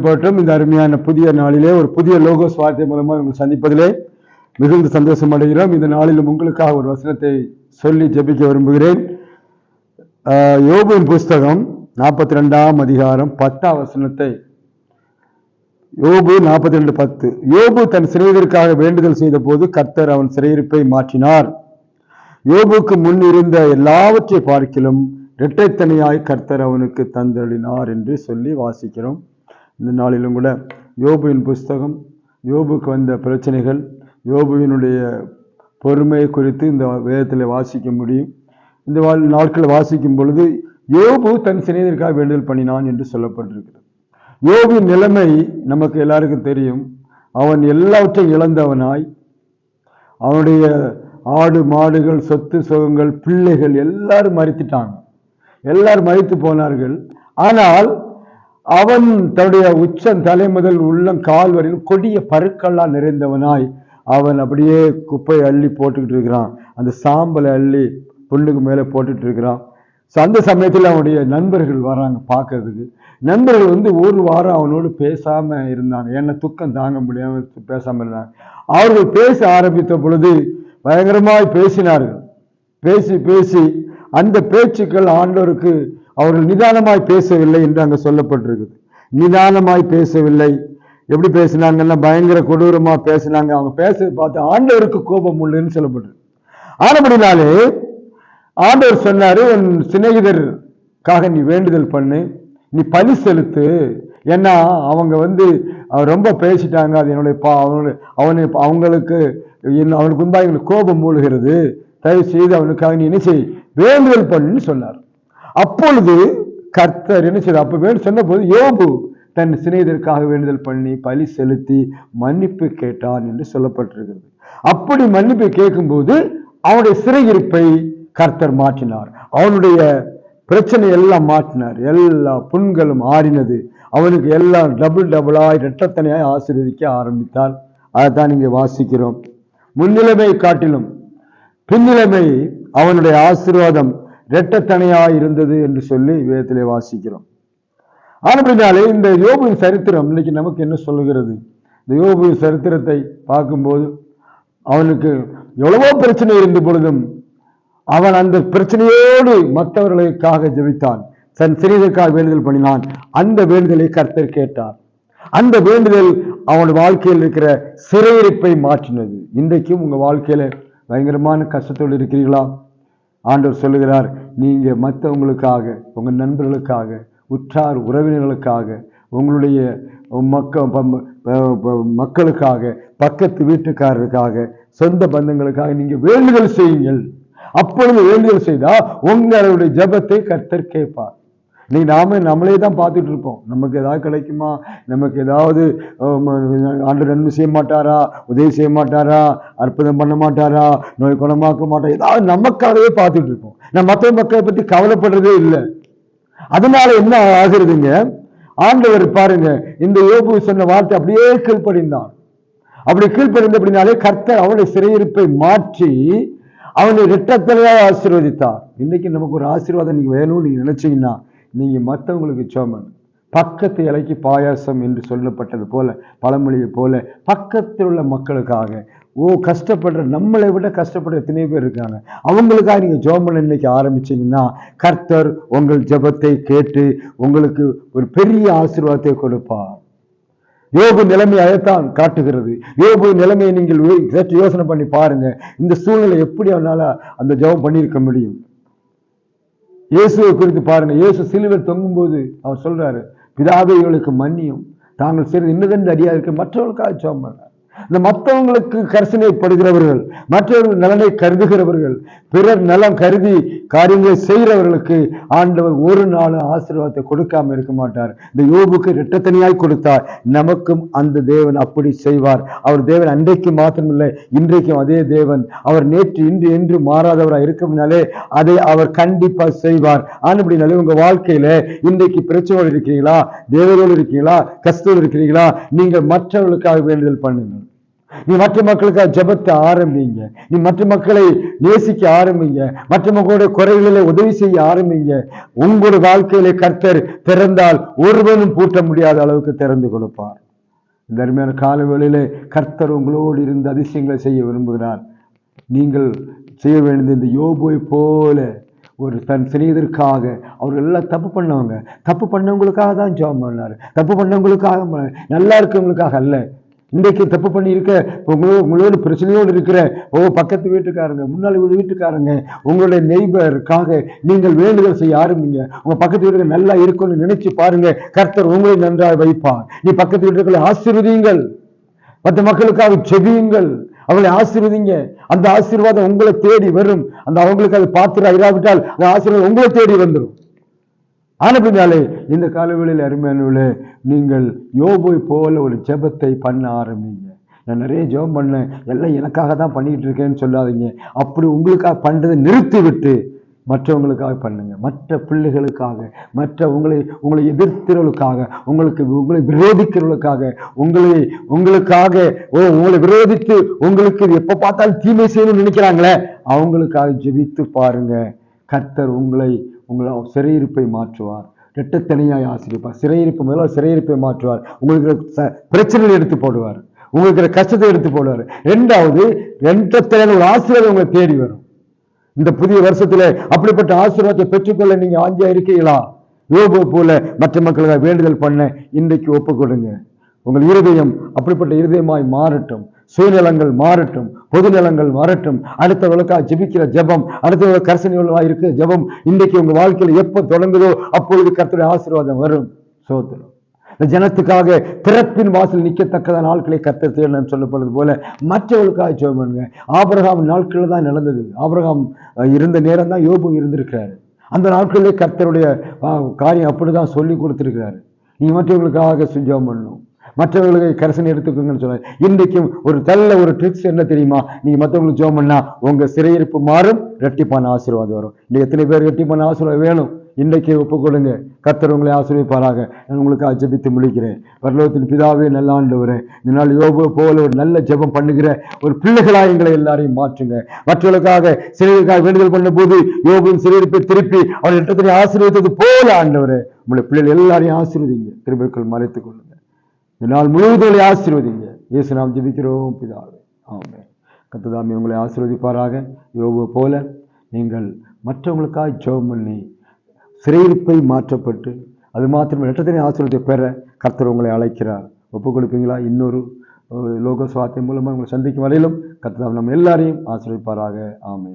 ஆசிரியப்பட்டும் இந்த அருமையான புதிய நாளிலே ஒரு புதிய லோகோஸ் வார்த்தை மூலமாக உங்களை சந்திப்பதிலே மிகுந்த சந்தோஷம் அடைகிறோம். இந்த நாளிலும் உங்களுக்காக ஒரு வசனத்தை சொல்லி ஜெபிக்க விரும்புகிறேன். ஆஹ், யோபுவின் புஸ்தகம் நாற்பத்தி ரெண்டாம் அதிகாரம் பத்தாம் வசனத்தை. யோபு நாற்பத்தி ரெண்டு பத்து. யோபு தன் சிறையிற்காக வேண்டுதல் செய்த போது கர்த்தர் அவன் சிறையிருப்பை மாற்றினார். யோபுக்கு முன் இருந்த எல்லாவற்றை பார்க்கிலும் இரட்டைத்தனியாய் கர்த்தர் அவனுக்கு தந்தளினார் என்று சொல்லி வாசிக்கிறோம். இந்த நாளிலும் கூட யோபுவின் புஸ்தகம் யோபுக்கு வந்த பிரச்சனைகள் யோபுவினுடைய பொறுமை குறித்து இந்த வேதத்தில் வாசிக்க முடியும். இந்த வாழ் நாட்கள் வாசிக்கும் பொழுது யோபு தன் சிநேகருக்காக வேண்டுதல் பண்ணினான் என்று சொல்லப்பட்டிருக்கிறது. யோபின் நிலைமை நமக்கு எல்லாருக்கும் தெரியும். அவன் எல்லாவற்றையும் இழந்தவனாய் அவனுடைய ஆடு மாடுகள் சொத்து சுகங்கள் பிள்ளைகள் எல்லாரும் மறித்துட்டாங்க. எல்லாரும் மறித்து போனார்கள். ஆனால் அவன் தன்னுடைய உச்சம் தலை முதல் உள்ளம் கால்வரையில் கொடிய பருக்கள்லாம் நிறைந்தவனாய் அவன் அப்படியே குப்பையை அள்ளி போட்டுக்கிட்டு இருக்கிறான். அந்த சாம்பலை அள்ளி புல்லுக்கு மேலே போட்டுட்டு இருக்கிறான். ஸோ அந்த சமயத்தில் அவனுடைய நண்பர்கள் வராங்க பார்க்கறதுக்கு. நண்பர்கள் வந்து ஒரு வாரம் அவனோடு பேசாம இருந்தாங்க. ஏன்னா துக்கம் தாங்க முடியாம பேசாமல் இருந்தாங்க. அவர்கள் பேச ஆரம்பித்த பொழுது பயங்கரமாய் பேசினார்கள். பேசி பேசி அந்த பேச்சுக்கள் ஆண்டோருக்கு அவர்கள் நிதானமாய் பேசவில்லை என்று அங்கே சொல்லப்பட்டிருக்குது. நிதானமாய் பேசவில்லை. எப்படி பேசினாங்கன்னா பயங்கர கொடூரமாக பேசினாங்க. அவங்க பேசுறது பார்த்து ஆண்டவருக்கு கோபம் உள்ளதுன்னு சொல்லப்பட்டிருக்கு. ஆனபடினாலே ஆண்டவர் சொன்னார் உன் சிநேகிதருக்காக நீ வேண்டுதல் பண்ணு. நீ பலி செலுத்து. ஏன்னா அவங்க வந்து ரொம்ப பேசிட்டாங்க. அது என்னுடைய பா அவனுடைய அவனு அவங்களுக்கு என் அவனுக்கு முன்பாக எங்களுக்கு கோபம் மூழ்கிறது. தயவு செய்து அவனுக்காக நீ என்ன செய்? வேண்டுதல் பண்ணுன்னு சொன்னார். அப்பொழுது கர்த்தர் என்ன செய்ய அப்ப வேண்டு சொன்ன போது யோபு தன் சிநேகிதருக்காக வேண்டுதல் பண்ணி பலி செலுத்தி மன்னிப்பு கேட்டான் என்று சொல்லப்பட்டிருக்கிறது. அப்படி மன்னிப்பு கேட்கும்போது அவனுடைய சிறையிருப்பை கர்த்தர் மாற்றினார். அவனுடைய பிரச்சனை எல்லாம் மாற்றினார். எல்லா புண்களும் ஆறினது. அவனுக்கு எல்லாம் டபுள் டபுளாய் இரட்டத்தனையாய் ஆசீர்வதிக்க ஆரம்பித்தார். அதைத்தான் இங்கே வாசிக்கிறோம். முன்னிலைமை காட்டிலும் பின்னிலைமை அவனுடைய ஆசீர்வாதம் இரட்டத்தனையாய் இருந்தது என்று சொல்லி வேதத்திலே வாசிக்கிறோம். ஆனப்படினாலே இந்த யோபுவின் சரித்திரம் இன்னைக்கு நமக்கு என்ன சொல்லுகிறது? இந்த யோபுவின் சரித்திரத்தை பார்க்கும்போது அவனுக்கு எவ்வளவோ பிரச்சனை இருந்த பொழுதும் அவன் அந்த பிரச்சனையோடு மற்றவர்களுக்காக ஜெபித்தான். தன் சிறிதற்காக வேண்டுதல் பண்ணினான். அந்த வேண்டுதலை கர்த்தர் கேட்டார். அந்த வேண்டுதல் அவனோட வாழ்க்கையில் இருக்கிற சிறையிருப்பை மாற்றினது. இன்றைக்கும் உங்கள் வாழ்க்கையில் பயங்கரமான கஷ்டத்தோடு இருக்கிறீர்களா? ஆண்டவர் சொல்லுகிறார் நீங்கள் மற்றவங்களுக்காக உங்கள் நண்பர்களுக்காக உற்றார் உறவினர்களுக்காக உங்களுடைய மக்க ப- மக்களுக்காக பக்கத்து வீட்டுக்காரருக்காக சொந்த பந்தங்களுக்காக நீங்கள் வேண்டுதல் செய்யுங்கள். அப்பொழுது வேண்டுதல் செய்தால் உங்களுடைய ஜெபத்தை கர்த்தர் கேட்பார். நீ நாம நம்மளே தான் பார்த்துட்டு இருப்போம் நமக்கு ஏதாவது கிடைக்குமா? நமக்கு ஏதாவது ஆண்டு நன்மை செய்ய மாட்டாரா? உதவி செய்ய மாட்டாரா? அற்புதம் பண்ண மாட்டாரா? நோய் குணமாக்க மாட்டார்? ஏதாவது நமக்காகவே பார்த்துட்டு இருப்போம் நான் மற்ற மக்களை பற்றி கவலைப்படுறதே இல்லை. அதனால என்ன ஆகுறதுங்க? ஆண்டவர் பாருங்க இந்த யோபு சொன்ன வார்த்தை அப்படியே கீழ்ப்படிந்தான். அப்படி கீழ்ப்படிந்த அப்படின்னாலே கர்த்தர் அவனுடைய சிறையிருப்பை மாற்றி அவனை ரெட்டத்தலையாக ஆசீர்வதித்தார். இன்னைக்கு நமக்கு ஒரு ஆசீர்வாதம் நீங்க வேணும்னு நீங்க நினைச்சீங்கன்னா நீங்கள் மற்றவங்களுக்கு சோமன் பக்கத்து இலைக்கு பாயாசம் என்று சொல்லப்பட்டது போல பழமொழியை போல பக்கத்தில் உள்ள மக்களுக்காக. ஓ கஷ்டப்படுற நம்மளை விட கஷ்டப்படுற எத்தனை பேர் இருக்காங்க. அவங்களுக்காக நீங்கள் ஜோமன் இன்னைக்கு ஆரம்பிச்சிங்கன்னா கர்த்தர் உங்கள் ஜெபத்தை கேட்டு உங்களுக்கு ஒரு பெரிய ஆசீர்வாதத்தை கொடுப்பார். யோபு நிலைமை அதைத்தான் காட்டுகிறது. யோபு நிலைமையை நீங்கள் யோசனை பண்ணி பாருங்க. இந்த சூழ்நிலை எப்படி அவனால அந்த ஜெபம் பண்ணியிருக்க முடியும்? இயேசுவை குறித்து பாருங்க. இயேசு சிலுவையில் தொங்கும்போது அவர் சொல்றாரு பிதாவை இவளுக்கு மன்னியும். தாங்கள் சிறிது இன்னதென்று அறியா இருக்க மற்றவர்களுக்காக ஜெபம் பண்ணார் இந்த மற்றவங்களுக்கு கரிசனைப்படுகிறவர்கள் மற்றவர்கள் நலனை கருதுகிறவர்கள் பிறர் நலம் கருதி காரியங்களை செய்கிறவர்களுக்கு ஆண்டவர் ஒரு நாளும் ஆசீர்வாதத்தை கொடுக்காம இருக்க மாட்டார். இந்த யோபுக்கு இரட்டத்தனியாய் கொடுத்தார். நமக்கும் அந்த தேவன் அப்படி செய்வார். அவர் தேவன் அன்றைக்கு மாத்திரமில்லை இன்றைக்கும் அதே தேவன். அவர் நேற்று இன்று என்று மாறாதவராக இருக்கிறதுனாலே அதை அவர் கண்டிப்பா செய்வார். ஆனப்படினாலே உங்க வாழ்க்கையில இன்றைக்கு பிரச்சனையோடு இருக்கிறீங்களா? தேவரோடு இருக்கீங்களா கஷ்டத்தோடு இருக்கிறீங்களா? நீங்கள் மற்றவர்களுக்காக வேண்டுதல் பண்ணுங்கள். நீ மற்ற மக்களுக்காக ஜெபத்தை ஆரம்பிங்க. நீ மற்ற மக்களை நேசிக்க ஆரம்பிங்க. மற்ற மக்களுடைய குறைகளில் உதவி செய்ய ஆரம்பிங்க. உங்களுடைய வாழ்க்கையிலே கர்த்தர் திறந்தால் ஒருவனும் பூட்ட முடியாத அளவுக்கு திறந்து கொடுப்பார். இந்த அருமையான காலவேளையிலே கர்த்தர் உங்களோடு இருந்து அதிசயங்களை செய்ய விரும்புகிறார். நீங்கள் செய்ய வேண்டியது இந்த யோபுவை போல ஒரு தன் சிநேகிதருக்காக அவர்கள் எல்லாம் தப்பு பண்ணவங்க. தப்பு பண்ணவங்களுக்காக தான் ஜெபம் பண்ணார். தப்பு பண்ணவங்களுக்காக நல்லா இருக்கவங்களுக்காக அல்ல. இன்றைக்கு தப்பு பண்ணியிருக்க உங்களோட உங்களோட பிரச்சனையோடு இருக்கிற ஓ பக்கத்து வீட்டுக்காரங்க முன்னாள் வீடு வீட்டுக்காரங்க உங்களுடைய நெய்பருக்காக நீங்கள் வேண்டுதல் செய்ய ஆரம்பிங்க. உங்கள் பக்கத்து வீட்டுக்கு நல்லா இருக்கும்னு நினைச்சு பாருங்க. கர்த்தர் உங்களை நன்றாக வைப்பார். நீ பக்கத்து வீட்டுக்களை ஆசீர்வதியுங்கள். மற்ற மக்களுக்காக செவியுங்கள் அவங்களை ஆசீர்வதிங்க. அந்த ஆசீர்வாதம் உங்களை தேடி வரும். அந்த அவங்களுக்கு அது பாத்திரம் இராவிட்டால் அந்த ஆசீர்வாதம் உங்களை தேடி வந்துடும் ஆனப்பினாலே இந்த காலவெளியில் அருமையானவர்களே நீங்கள் யோபை போல ஒரு ஜெபத்தை பண்ண ஆரம்பிங்க. நான் நிறைய ஜெபம் பண்ணேன். எல்லாம் எனக்காக தான் பண்ணிக்கிட்டு இருக்கேன்னு சொல்லாதீங்க. அப்படி உங்களுக்காக பண்ணுறதை நிறுத்தி விட்டு மற்றவங்களுக்காக பண்ணுங்க. மற்ற பிள்ளைகளுக்காக மற்ற உங்களை உங்களை எதிர்க்கிறவர்களுக்காக உங்களுக்கு உங்களை விரோதிக்கிறவர்களுக்காக உங்களை உங்களுக்காக ஓ உங்களை விரோதித்து உங்களுக்கு இது பார்த்தாலும் தீமை செய்யணும்னு நினைக்கிறாங்களே அவங்களுக்காக ஜெபித்து பாருங்க. கர்த்தர் உங்களை உங்களை சிறையிருப்பை மாற்றுவார். இரட்டத்தனியாய் ஆசிரியப்பார் சிறையிருப்பு முதல்ல சிறையிருப்பை மாற்றுவார். உங்களுக்கு பிரச்சனைகள் ச- எடுத்து போடுவார். உங்களுக்கு கஷ்டத்தை எடுத்து போடுவார். ரெண்டாவது இரட்டத்தனியான ஒரு ஆசிரியர் உங்களை தேடி வரும். இந்த புதிய வருஷத்துல அப்படிப்பட்ட ஆசீர்வாதத்தை பெற்றுக்கொள்ள நீங்க ஆஞ்சியா இருக்கீங்களா? யோபு போல மற்ற மக்களுக்கு வேண்டுதல் பண்ண இன்றைக்கு ஒப்பு கொடுங்க உங்கள் இருதயம் அப்படிப்பட்ட இருதயமாய் மாறட்டும். சுயநலங்கள் மாறட்டும். பொது நலங்கள் வரட்டும் அடுத்தவர்களுக்காக ஜெபிக்கிற ஜெபம். அடுத்தவர்கள் கரசனையுள்ளவா இருக்கிற ஜெபம். இன்றைக்கு உங்கள் வாழ்க்கையில் எப்போ தொடங்குதோ அப்பொழுது கர்த்தருடைய ஆசீர்வாதம் வரும். சோத்திரம். இந்த ஜனத்துக்காக திறப்பின் வாசல் நிற்கத்தக்கதான நாட்களை கர்த்தர் தேடணும் சொல்லப்படுறது போல மற்றவர்களுக்காக ஜெபம் பண்ணுங்க. நாட்களில் தான் நடந்தது. ஆபரகாம் இருந்த நேரம் தான் யோபு இருந்திருக்கிறாரு. அந்த நாட்களிலே கர்த்தருடைய காரியம் அப்படி தான் சொல்லி கொடுத்துருக்கிறாரு. நீ மற்றவர்களுக்காக சு- ஜெபம் பண்ணணும். மற்றவர்களுக்கு கரசன் எடுத்துக்கோங்கன்னு சொன்னார். இன்றைக்கும் ஒரு நல்ல ஒரு ட்ரிக்ஸ் என்ன தெரியுமா? நீங்க மற்றவங்களுக்கு ஜெபம் பண்ணா உங்க சிறையிருப்பு மாறும் ரெட்டிப்பான ஆசீர்வாதம் வரும். இன்னைக்கு எத்தனை பேர் ரெட்டிப்பான ஆசீர்வாதம் வேணும்? இன்றைக்கு ஒப்புக்கொள்ளுங்க கத்தர் உங்களை ஆசிரியப்பாராக நான் உங்களுக்கு ஜெபித்து முடிக்கிறேன். பரலோகத்தின் பிதாவே நல்ல ஆண்டவர் இந்த நாள் யோபு போல ஒரு நல்ல ஜெபம் பண்ணுகிற ஒரு பிள்ளைகளாக எங்களை எல்லாரையும் மாற்றுங்க. மற்றவர்களுக்காக சிறைகளுக்காக வேண்டுதல் பண்ணும் போது யோபுவின் சிறையிருப்பை திருப்பி அவர் இடத்திலே ஆசீர்வதித்தது போல ஆண்டவர். உங்களை பிள்ளைகள் எல்லாரையும் ஆசீர்வதிங்க. திரும்பிக்குள் மறைத்துக் கொள்ளுங்க. இந்த நாள் முழுவதும் ஆசீர்வதிங்க. இயேசு நாம் ஜெபிக்கிறோம் பிதாவே. ஆமே கத்ததாமி உங்களை ஆசீர்வதிப்பாராக. யோபு போல நீங்கள் மற்றவங்களுக்காக ஜெபம் பண்ணி சிறையிருப்பை மாற்றப்பட்டு அது மாத்திரம் இரட்டத்தினை ஆசீர்வாதத்தை பெற கர்த்தர் உங்களை அழைக்கிறார். ஒப்புக் கொடுப்பீங்களா இன்னொரு லோக சுவாத்தியம் மூலமாக உங்களை சந்திக்கும் வரையிலும் கர்த்தர் நம்ம எல்லாரையும் ஆசீர்வதிப்பாராக. ஆமே